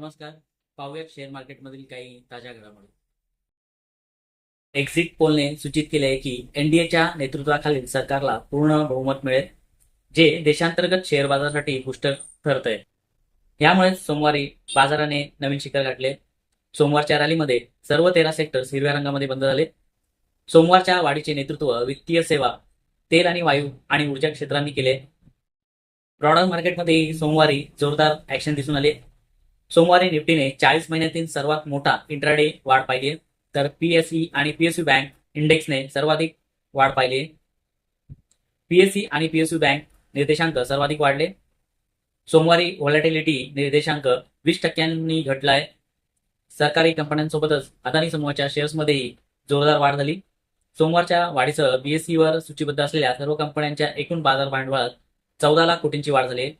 नमस्कार. पाहूयात शेअर मार्केटमधील काही ताज्या घडामोडी. एक्झिट पोलने सूचित केले आहे की एनडीएच्या नेतृत्वाखालील सरकारला पूर्ण बहुमत मिळेल जे देशांतर्गत शेअर बाजारासाठी बूस्टर ठरत आहे यामुळे सोमवारी बाजाराने नवीन शिखर गाठले. सोमवारच्या रॅलीमध्ये सर्व तेरा सेक्टर्स हिरव्या रंगामध्ये बंद झाले. सोमवारच्या वाढीचे नेतृत्व वित्तीय सेवा तेल आणि वायू आणि ऊर्जा क्षेत्रांनी केले. ब्रॉडर मार्केटमध्ये सोमवारी जोरदार ऍक्शन दिसून आले. सोमवारी निफ्टीने चाळीस महिन्यातील सर्वात मोठा इंट्राडे वाढ पाहिली तर पीएसई आणि पीएसयू बँक इंडेक्सने सर्वाधिक वाढ पाहिली पीएसई आणि पीएसयू बँक निर्देशांक सर्वाधिक वाढले. सोमवारी व्हॉलेटिलिटी निर्देशांक वीस टक्क्यांनी घटलाय सरकारी कंपन्यांसोबतच अदानी समूहाच्या शेअर्समध्येही जोरदार वाढ झाली. सोमवारच्या वाढीसह बीएससी वर सूचीबद्ध असलेल्या सर्व कंपन्यांच्या एकूण बाजार भांडवलात चौदा लाख कोटींची वाढ झाली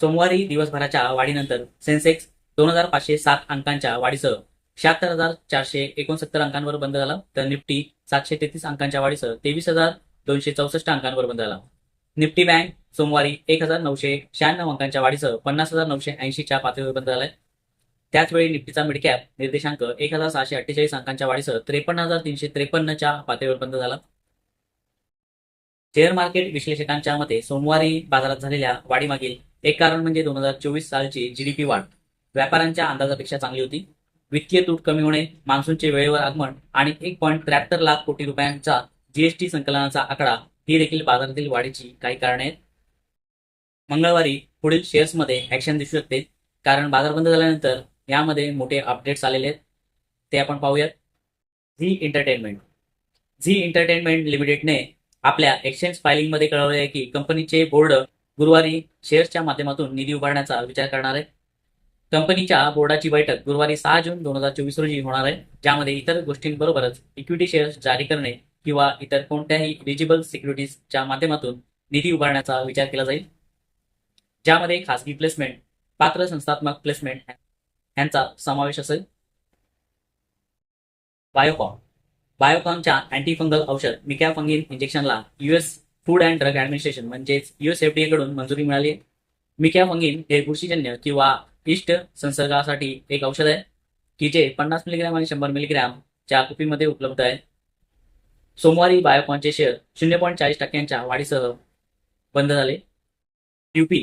सोमवारी दिवसभराच्या वाढीनंतर सेन्सेक्स दोन हजार पाचशे सात अंकांच्या वाढीसह शहात्तर हजार चारशे एकोणसत्तर अंकांवर बंद झाला तर निफ्टी सातशे तेहतीस अंकांच्या वाढीसह तेवीस हजार दोनशे चौसष्ट अंकांवर बंद झाला. निफ्टी बँक सोमवारी एक हजार नऊशे शहाण्णव अंकांच्या वाढीसह पन्नास हजार नऊशे ऐंशीच्या पातळीवर बंद झालाय. त्याचवेळी निफ्टीचा मिडकॅप निर्देशांक एक हजार सहाशे अठ्ठेचाळीस अंकांच्या वाढीसह त्रेपन्न हजार तीनशे त्रेपन्नच्या पातळीवर बंद झाला. शेअर मार्केट विश्लेषकांच्या मते सोमवारी बाजारात झालेल्या वाढीमागील एक कारण म्हणजे दोन हजार चोवीस सालची जीडीपी वाढ. व्यापाऱ्यांच्या अंदाजापेक्षा चांगली होती. वित्तीय तूट कमी होणे मान्सूनचे वेळेवर आगमन आणि एक पॉईंट त्र्याहत्तर लाख कोटी रुपयांचा जीएसटी संकलनाचा आकडा ही देखील बाजारातील वाढीची काही कारणे आहेत. मंगळवारी पुढील शेअर्समध्ये ऍक्शन दिसू शकते. कारण बाजार बंद झाल्यानंतर यामध्ये मोठे अपडेट्स आलेले आहेत. ते आपण पाहूयात. झी एंटरटेनमेंट झी एंटरटेनमेंट लिमिटेडने आपल्या एक्सचेंज फायलिंगमध्ये कळवले आहे की कंपनीचे बोर्ड गुरुवारी शेअर्सच्या माध्यमातून निधी उभारण्याचा विचार करणार आहे. कंपनीच्या बोर्डाची बैठक गुरुवारी सहा जून दोन हजार चोवीस रोजी होणार आहे. ज्यामध्ये इतर गोष्टींबरोबरच इक्विटी शेअर्स जारी करणे किंवा इतर कोणत्याही एलिजिबल सिक्युरिटीजच्या माध्यमातून निधी उभारण्याचा विचार केला जाईल. ज्यामध्ये खासगी प्लेसमेंट पात्र संस्थात्मक प्लेसमेंट यांचा समावेश असेल. बायोकॉम बायोकॉमच्या अँटीफंगल औषध micafungin इंजेक्शनला US food and drug administration म्हणजेच युएस एफडीए कडून मंजुरी मिळाली. आहे मिकॅ हे बुरशीजन्य किंवा इष्ट संसर्गासाठी एक औषध आहे की जे पन्नास मिलीग्रॅम आणि शंभर मिलीग्रॅमच्या कुपीमध्ये उपलब्ध आहे. सोमवारी बायोकॉनचे शेअर शून्य पॉईंट चाळीस टक्क्यांच्या वाढीसह बंद झाले. ल्युपी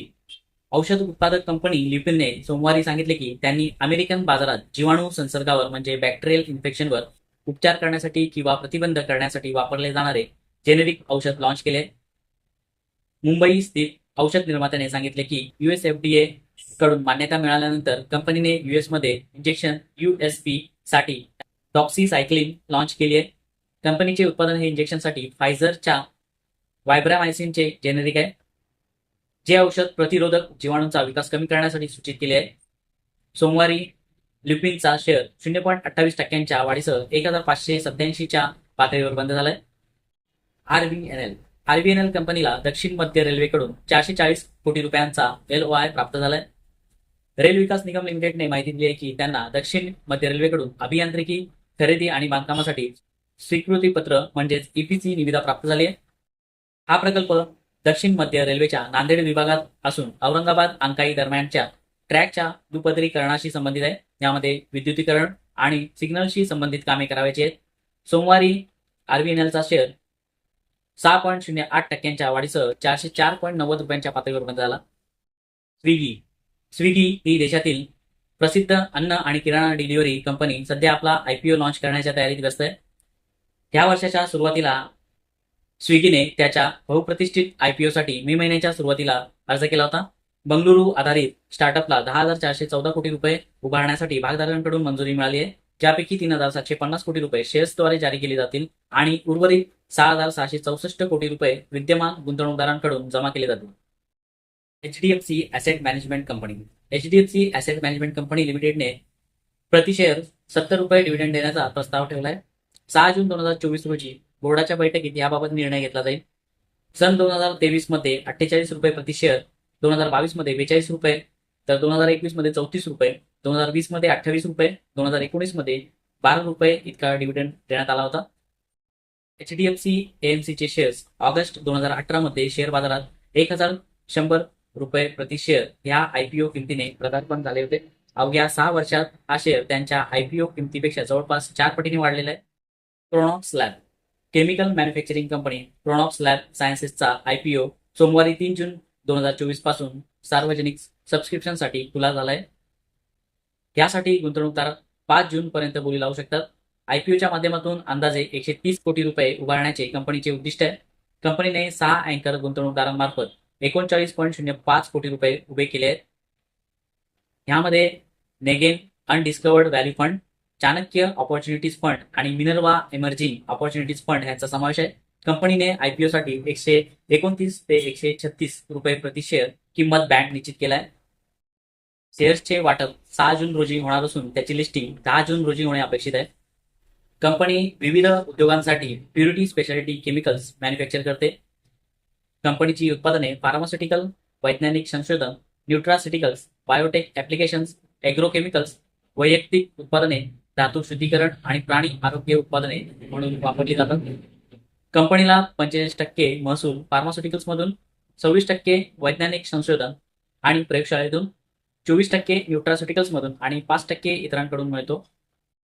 औषध उत्पादक कंपनी ल्युपिनने सोमवारी सांगितले की त्यांनी अमेरिकन बाजारात जीवाणू संसर्गावर म्हणजे बॅक्टेरियल इन्फेक्शनवर उपचार करण्यासाठी किंवा प्रतिबंध करण्यासाठी वापरले जाणारे जेनेरिक औषध लॉन्च केले. मुंबई स्थित औषध निर्मात्याने सांगितले की युएस एफडीए कडून मान्यता मिळाल्यानंतर कंपनीने युएसमध्ये इंजेक्शन युएसपी साठी डॉक्सीसायक्लिन लॉन्च केली आहे. कंपनीचे उत्पादन हे इंजेक्शनसाठी फायझरच्या वायब्रामायसिनचे जेनेरिक आहे. जे औषध प्रतिरोधक जीवाणूंचा विकास कमी करण्यासाठी सूचित केले आहे. सोमवारी ल्युपिनचा शेअर शून्य पॉईंट अठ्ठावीस टक्क्यांच्या वाढीसह एक हजार पाचशे सत्याऐंशीच्या पातळीवर बंद झालाय. आरबीएनएल आरबीएनएल कंपनीला दक्षिण मध्य रेल्वेकडून चारशे चाळीस कोटी रुपयांचा एल ओ आय प्राप्त झालाय. रेल विकास निगम लिमिटेडने माहिती दिली आहे की त्यांना दक्षिण मध्य रेल्वेकडून अभियांत्रिकी खरेदी आणि बांधकामासाठी स्वीकृती पत्र म्हणजेच ईपीसी निविदा प्राप्त झाली आहे. हा प्रकल्प दक्षिण मध्य रेल्वेच्या नांदेड विभागात असून औरंगाबाद अंकाई दरम्यानच्या ट्रॅकच्या दुपदरीकरणाशी संबंधित आहे. यामध्ये विद्युतीकरण आणि सिग्नलशी संबंधित कामे करायची आहेत. सोमवारी आरबीएनएलचा शेअर सहा पॉईंट शून्य आठ टक्क्यांच्या वाढीसह चारशे चार पॉईंट नव्वद रुपयांच्या पातळीवर बंद झाला. स्विगी. स्विगी ही देशातील प्रसिद्ध अन्न आणि किराणा डिलिव्हरी कंपनी सध्या आपला आयपीओ लॉन्च करण्याच्या तयारीत व्यस्त आहे. ह्या वर्षाच्या सुरुवातीला स्विगीने त्याच्या बहुप्रतिष्ठित आयपीओ साठी मे महिन्याच्या सुरुवातीला अर्ज केला होता. बंगळुरू आधारित स्टार्टअपला दहा हजार चारशे चौदा कोटी रुपये उभारण्यासाठी भागधारकांकडून मंजुरी मिळाली आहे. ज्यापैकी तीन हजार सातशे पन्नास कोटी रुपये शेअर्सद्वारे जारी केले जातील आणि उर्वरित सहा हजार सहाशे चौसष्ट कोटी रुपये विद्यमान गुंतवणूकदारांकडून जमा केले जातील. HDFC asset management company HDFC asset management company लिमिटेडने प्रतिशेअर सत्तर रुपये डिव्हिडंड देण्याचा प्रस्ताव ठेवलाय. सहा जून दोन हजार चोवीस रोजी बोर्डाच्या बैठकीत याबाबत निर्णय घेतला जाईल. सन दोन हजार तेवीसमध्ये अठ्ठेचाळीस रुपये प्रति शेअर दोन हजार बावीसमध्ये बेचाळीस रुपये तर दोन हजार एकवीसमध्ये चौतीस रुपये दोन हजार वीसमध्ये अठ्ठावीस रुपये दोन हजार एकोणीसमध्ये बारा रुपये इतका डिव्हिडंड देण्यात आला होता. एचडीएफसी एएमसीचे शेअर्स ऑगस्ट दोन हजार अठरा मध्ये शेअर बाजारात एक हजार शंभर रुपये प्रति शेअर या आयपीओ किमतीने पदार्पण झाले होते. अवघ्या सहा वर्षात हा शेअर त्यांच्या आयपीओ किमतीपेक्षा जवळपास चार पटीने वाढलेला आहे. Kronox lab chemical manufacturing company Kronox lab सायन्सेसचा IPO सोमवारी तीन जून दोन हजार चोवीसपासून सार्वजनिक सबस्क्रिप्शनसाठी खुला झाला आहे यासाठी गुंतवणूकदार पाच जून पर्यंत बोली लावू शकतात. आयपीओच्या माध्यमातून अंदाजे एकशे तीस कोटी रुपये उभारण्याचे कंपनीचे उद्दिष्ट आहे. कंपनीने सहा अँकर गुंतवणूकदारांमार्फत एकोणचाळीस पॉईंट शून्य पाच कोटी रुपये उभे केले आहेत. ह्यामध्ये Negen undiscovered value fund Chanakya opportunities fund आणि मिनर्वा एमर्जिंग ऑपॉर्च्युनिटीज फंड यांचा समावेश आहे. कंपनीने आयपीओ साठी एकशे एकोणतीस ते एकशे छत्तीस रुपये प्रति शेअर किंमत बँड निश्चित केला आहे शेअर्सचे वाटप सहा जून रोजी होणार असून त्याची लिस्टिंग दहा जून रोजी होणे अपेक्षित आहे. कंपनी विविध उद्योगांसाठी प्युरिटी स्पेशालिटी केमिकल्स मॅन्युफॅक्चर करते. कंपनीची उत्पादने फार्मास्युटिकल वैज्ञानिक संशोधन न्यूट्रासिटिकल्स बायोटेक ऍप्लिकेशन्स एग्रोकेमिकल्स वैयक्तिक उत्पादने धातू शुद्धीकरण आणि प्राणी आरोग्य उत्पादने म्हणून वापरली जातात. कंपनीला पंचेचाळीस टक्के महसूल फार्मास्युटिकल्समधून सव्वीस टक्के वैज्ञानिक संशोधन आणि प्रयोगशाळेतून चोवीस टक्के न्यूट्रास्युटिकल्स मधून आणि पाच टक्के इतरांकडून मिळतो.